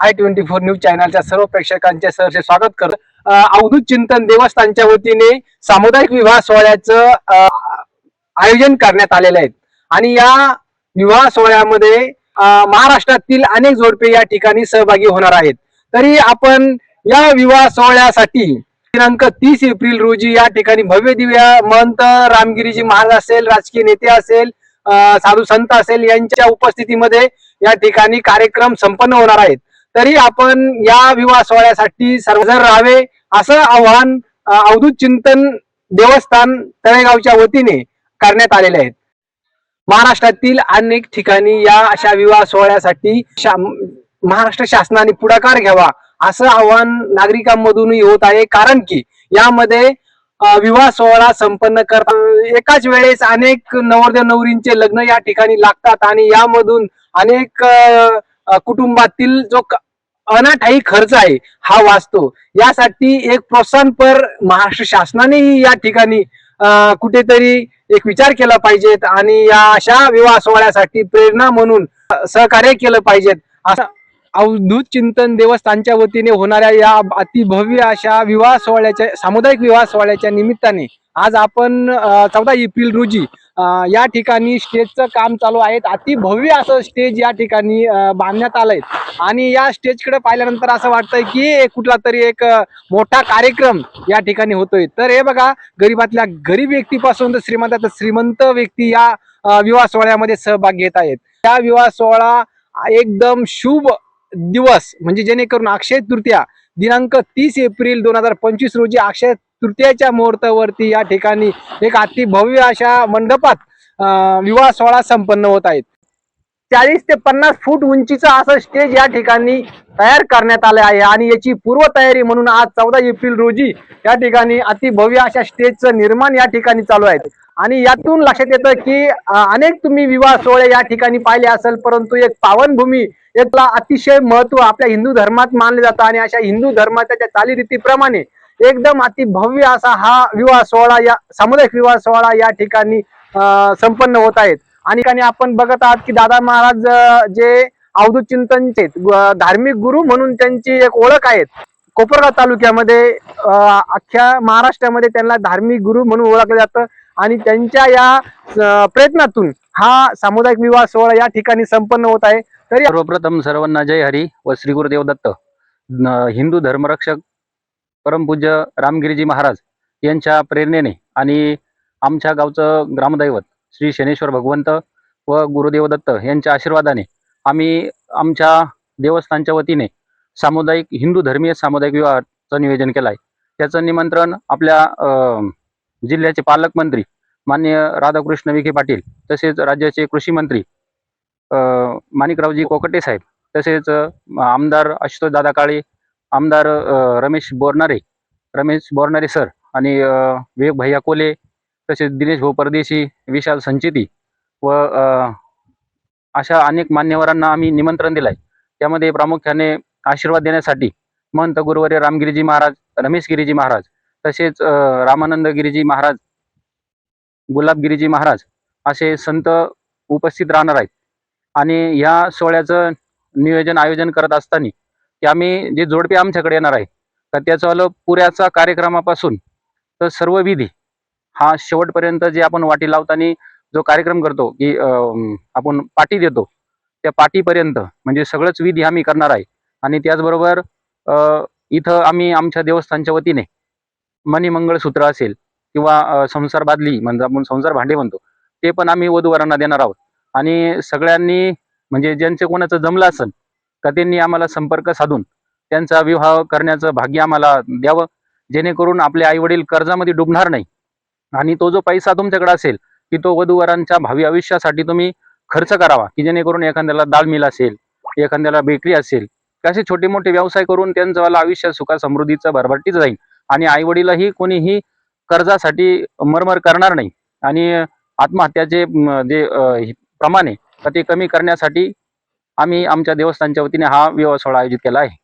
I twenty four news चॅनलच्या सर्व प्रेक्षकांचे सहर्ष स्वागत करत. अवधूत चिंतन देवस्थानच्या वतीने सामुदायिक विवाह सोहळ्याचं आयोजन करण्यात आलेलं आहे. आणि या विवाह सोहळ्यामध्ये महाराष्ट्रातील अनेक जोडपे या ठिकाणी सहभागी होणार आहेत. तरी आपण या विवाह सोहळ्यासाठी दिनांक तीस एप्रिल रोजी या ठिकाणी भव्य दिव्य महंत रामगिरीजी महाराज असेल राजकीय नेते असेल साधू संत असेल यांच्या उपस्थितीमध्ये या ठिकाणी कार्यक्रम संपन्न होणार आहेत. तरी आपण या विवाह सोहळ्यासाठी सर्वजण राहावे असं आव्हान अवधूत चिंतन देवस्थान तळेगावच्या वतीने करण्यात आलेले आहेत. महाराष्ट्रातील अनेक ठिकाणी या अशा विवाह सोहळ्यासाठी शा- महाराष्ट्र शासनाने पुढाकार घ्यावा असं आव्हान नागरिकांमधूनही होत आहे. कारण की यामध्ये विवाह सोहळा संपन्न करता एकाच वेळेस अनेक नवरदेव नवरींचे लग्न या ठिकाणी लागतात आणि यामधून अनेक कुटुंबातील जो अनाठाई खर्च आहे हा वाचतो. यासाठी एक प्रोत्साहनपर महाराष्ट्र शासनानेही या ठिकाणी कुठेतरी एक विचार केला पाहिजेत आणि या अशा विवाह सोहळ्यासाठी प्रेरणा म्हणून सहकार्य केलं पाहिजेत. असं अवधूत चिंतन देवस्थानच्या वतीने होणाऱ्या या अतिभव्य अशा विवाह सोहळ्याच्या सामुदायिक विवाह सोहळ्याच्या निमित्ताने आज आपण चौदा एप्रिल रोजी या ठिकाणी स्टेजचं काम चालू आहे अतिभव्य असं स्टेज या ठिकाणी बांधण्यात आलंय. आणि या स्टेजकडे पाहिल्यानंतर असं वाटतंय की कुठला तरी एक मोठा कार्यक्रम या ठिकाणी होतोय. तर हे बघा गरीबातल्या गरीब व्यक्तीपासून तर श्रीमंत श्रीमंत व्यक्ती या विवाह सोहळ्यामध्ये सहभाग घेत आहेत. त्या विवाह सोहळा एकदम शुभ दिवस म्हणजे जेणेकरून अक्षय तृतीया दिनांक तीस एप्रिल दोन हजार पंचवीस रोजी अक्षय तृतीयाच्या मुहूर्तावरती या ठिकाणी एक अति भव्य अशा मंडपात विवाह सोहळा संपन्न होत आहेत चाळीस ते पन्नास फूट उंचीचं असं स्टेज या ठिकाणी तयार करण्यात आलं आहे. आणि याची पूर्वतयारी म्हणून आज चौदा एप्रिल रोजी या ठिकाणी अति भव्य अशा स्टेजचं निर्माण या ठिकाणी चालू आहे. आणि यातून लक्षात येतं की अनेक तुम्ही विवाह सोहळे या ठिकाणी पाहिले असेल परंतु एक पावनभूमी एकला अतिशय महत्त्व आपल्या हिंदू धर्मात मानले जातं. आणि अशा हिंदू धर्माच्या त्या चालीरीतीप्रमाणे एकदम अति भव्य असा हा विवाह सोहळा या सामुदायिक विवाह सोहळा या ठिकाणी संपन्न होत आहेत. आणि आपण बघत आहात की दादा महाराज जे अवधूत चिंतनचे धार्मिक गुरु म्हणून त्यांची एक ओळख आहे कोपरगाव तालुक्यामध्ये अख्ख्या महाराष्ट्रामध्ये त्यांना धार्मिक गुरु म्हणून ओळखलं जातं आणि त्यांच्या या प्रयत्नातून हा सामुदायिक विवाह सोहळा या ठिकाणी संपन्न होत आहे. तरी सर्वप्रथम सर्वांना जय हरी व श्री गुरुदेव दत्त. हिंदू धर्मरक्षक परमपूज्य रामगिरीजी महाराज यांच्या प्रेरणेने आणि आमच्या गावचं ग्रामदैवत श्री शनेश्वर भगवंत व गुरुदेव दत्त यांच्या आशीर्वादाने आम्ही आमच्या देवस्थानच्या वतीने सामुदायिक हिंदू धर्मीय सामुदायिक विवाहाचं नियोजन केलं आहे त्याचं निमंत्रण आपल्या जिल्ह्याचे पालकमंत्री माननीय राधाकृष्ण विखे पाटील तसेच राज्याचे कृषी मंत्री माणिकरावजी कोकटे साहेब तसेच आमदार आशुतोष दादा काळे आमदार रमेश बोरनारे रमेश बोरनारे सर आणि विवेक भैया कोले तसेच दिनेश भाऊ परदेशी विशाल संचिती व अशा अनेक मान्यवरांना आम्ही निमंत्रण दिलं आहे त्यामध्ये प्रामुख्याने आशीर्वाद देण्यासाठी महंत गुरुवर्य रामगिरीजी महाराज रमेश गिरीजी महाराज तसेच रामानंद गिरीजी महाराज गुलाबगिरीजी महाराज असे संत उपस्थित राहणार आहेत. आणि या सोहळ्याचं नियोजन आयोजन करत असताना की आम्ही जे जोडपे आमच्याकडे येणार आहे तर त्याचं पुऱ्याचा कार्यक्रमापासून तर सर्व विधी हा शेवटपर्यंत जे आपण वाटी लावताना जो कार्यक्रम करतो की आपण पाटी देतो त्या पाटीपर्यंत म्हणजे सगळंच विधी आम्ही करणार आहे. आणि त्याचबरोबर इथं आम्ही आमच्या देवस्थानच्या वतीने मणिमंगळसूत्र असेल किंवा संसार बादली म्हणजे आपण संसार भांडे म्हणतो ते पण आम्ही वधूवरांना देणार आहोत. आणि सगळ्यांनी म्हणजे ज्यांचे कोणाचं जमलं असेल का त्यांनी आम्हाला संपर्क साधून त्यांचा विवाह करण्याचं भाग्य आम्हाला द्यावं जेणेकरून आपले आई वडील कर्जामध्ये डुबणार नाही. आणि तो जो पैसा तुमच्याकडे असेल की तो वधूवरांच्या भावी आयुष्यासाठी तुम्ही खर्च करावा की जेणेकरून एखाद्याला दाल मिल असेल एखाद्याला बेकरी असेल असे छोटे मोठे व्यवसाय करून त्यांचं वाला आयुष्य सुखा समृद्धीचं भरभरटीच जाईल. आणि आईवडीलही कोणीही कर्जासाठी मरमर करणार नाही. आणि आत्महत्याचे जे प्रमाण आहे तर ते कमी करण्यासाठी आम्ही आमच्या देवस्थानच्या वतीने हा व्यवसाय आयोजित केला आहे.